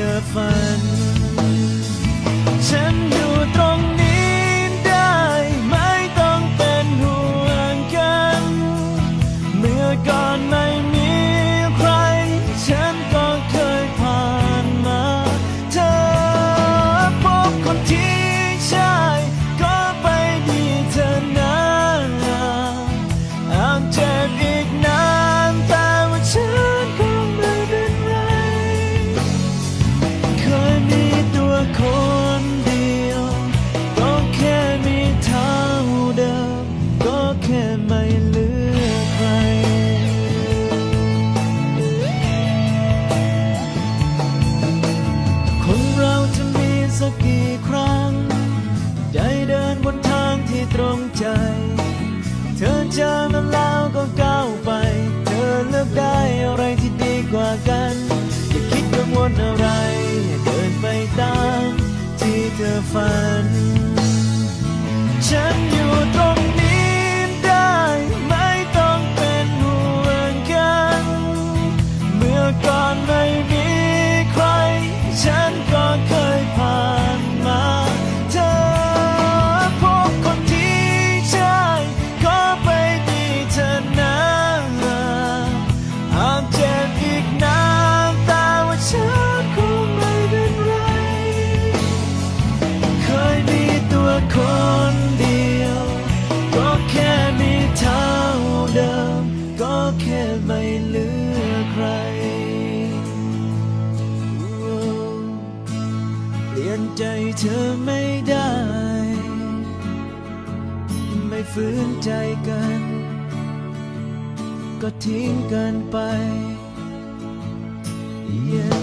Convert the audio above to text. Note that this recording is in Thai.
ที่เธอฝัน เธอฝัน ฉันอยู่ตรง แค่ไม่เหลือใคร เปลี่ยนใจเธอไม่ได้ ไม่ฝืนใจกัน ก็ทิ้งกันไป Yeah